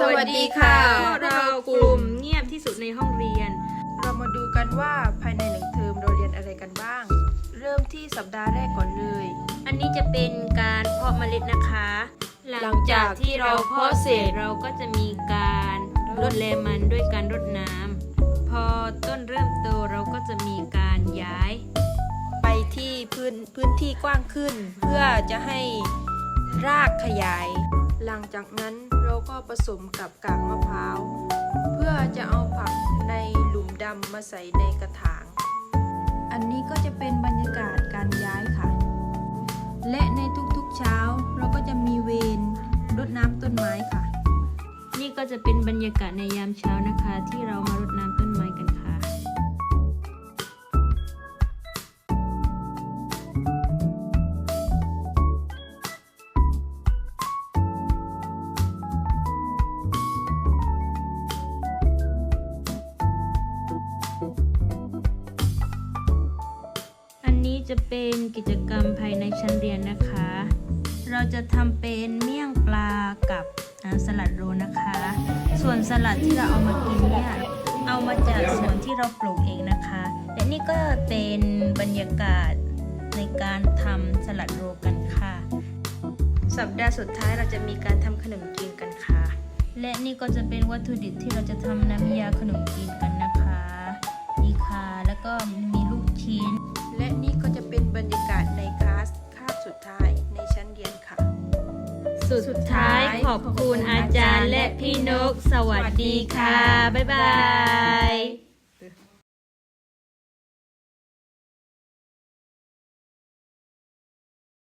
สวัสดีค่ะ พวกเรากลุ่มเงียบที่สุดในห้องเรียน เรามาดูกันว่าภายในหนึ่งเทอมเราเรียนอะไรกันบ้าง เริ่มที่สัปดาห์แรกก่อนเลย อันนี้จะเป็นการเพาะเมล็ดนะคะ หลังจากที่เราเพาะเสร็จเราก็จะมีการรดแลมันด้วยการรดน้ำพอต้นเริ่มโตเราก็จะมีการย้าย ไปที่พื้นพื้นที่กว้างขึ้น เพื่อจะให้รากขยาย หลังจากนั้นเรา ก็ผสมกับกากมะพร้าว เพื่อจะเอาผักในหลุมดำมาใส่ในกระถาง อันนี้ก็จะเป็นบรรยากาศการย้ายค่ะ และในทุกๆเช้าเราก็จะมีเวรรดน้ำต้นไม้ค่ะ นี่ก็จะเป็นบรรยากาศในยามเช้านะคะ ที่เรามารดน้ำต้น จะเป็นกิจกรรมภายในชั้นเรียนนะคะ เราจะทำเป็นเมี่ยงปลากับสลัดโรนะคะ ส่วนสลัดที่เราเอามากินเนี่ยเอามาจากสวนที่เราปลูกเองนะคะ และนี่ก็เป็นบรรยากาศในการทำสลัดโรกันค่ะ สัปดาห์สุดท้ายเราจะมีการทำขนมจีนกันค่ะ และนี่ก็จะเป็นวัตถุดิบที่เราจะทำน้ำยาขนมจีนกัน สุดท้ายขอบคุณอาจารย์และพี่นก สวัสดีค่ะ บ๊ายบาย